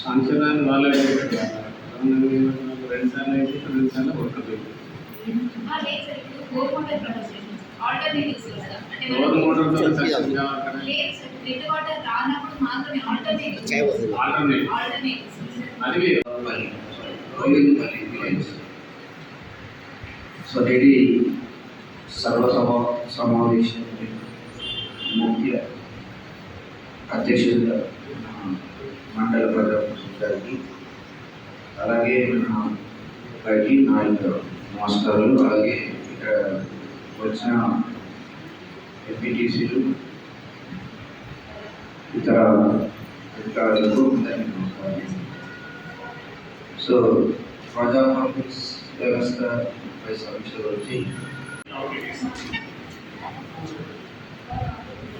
సంక్షేమాన్ని వాళ్ళే రెండు సార్లు అయితే రెండు సార్లు కొట్టదు రోడ్డు మోటార్తో సక్సెస్ కావాలి ఆల్టర్నేట్ అది వేరు. గోవిందపల్లి విలేజ్ సర్వసభ సమావేశం ముఖ్య అధ్యక్షుడిగా మండల ప్రజాప్రతినిధి అలాగే మన పైకి నాయకులు మాస్టర్లు అలాగే ఇక్కడ వచ్చిన ఎంపీటీసీలు ఇతర అధికారులకు అందరికీ నమస్కారం సో ప్రజా ఆఫీస్ వ్యవస్థ పై సమీక్ష గురించి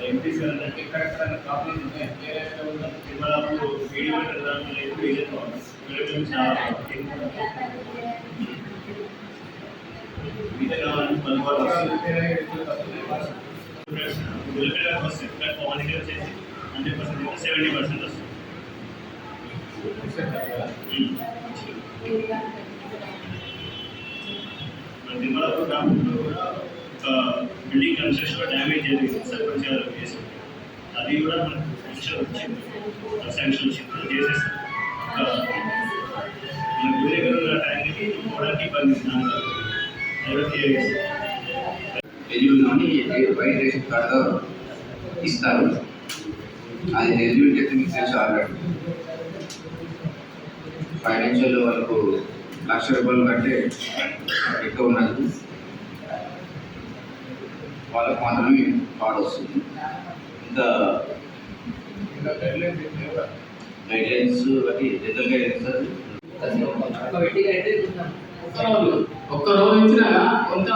ఎంపీసీ అంటే ఎక్కడెక్కడ కాపీలు ఉన్నాయి వేరే ఉన్న తిరుమలకు వీడియో పెట్టడానికి లేదు వీడియో వీడియో చాలా మీద కావాలని పలుకోవాలి వెల్ఫేర్ వస్తుంది క్వాలిటీ వచ్చేసి హండ్రెడ్ పర్సెంట్ సెవెంటీ పర్సెంట్ వస్తుంది తిరుమలకు గ్రామంలో కూడా ఒక బిల్డింగ్ కన్స్ట్రక్షన్ డ్యామేజ్ జరిగింది సర్పంచ్ గారు కేసు అది కూడా మనకు శాంక్షన్ వచ్చింది శాంక్షన్ వచ్చింది అది చేసేస్తాం ఒక మన గుడి దగ్గర ఉన్న ట్యాంక్కి పోవడానికి ఇబ్బంది ఉంది. ఎవరికి ఎలిజిబుల్లోని వైట్ రేషన్ కార్డుగా ఇస్తారు అది ఎలిజిబిలిటీ అయితే మీకు తెలుసు ఆల్రెడీ ఫైనాన్షియల్ వాళ్ళకు లక్ష రూపాయల కంటే ఎక్కువ ఉన్నది. వాళ్ళకు మాత్రమే కార్డు వస్తుంది. ఇంకా గైడ్లైన్స్ బట్టి జనరల్ గైడ్లైన్స్ ఒక్క రోజు ఒక్క రోజు ఇచ్చినా కొంత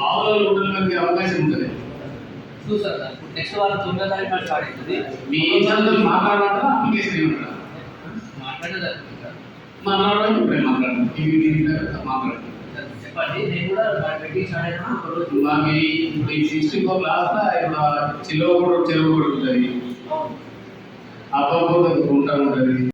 బావులలో ఉండడానికి అవకాశం ఉంటుంది. చూసారు సార్. నెక్స్ట్ వారం తొమ్మిదో తారీఖు స్టార్ట్ అవుతుంది. మీ ఏజెంట్తో మాట్లాడాలా అప్లికేషన్ మాట్లాడేది మాట్లాడడం ఇప్పుడే మాట్లాడండి. తర్వాత మాట్లాడండి. చెప్పండి నేను కూడా మాకు ఈ ఇప్పుడు ఈ డిస్ట్రిక్ట్ ఆఫ్ లాస్ట్ కూడా చెరువు కూడా ఉంటుంది. అబ్బాబో ఉంటా ఉంటుంది.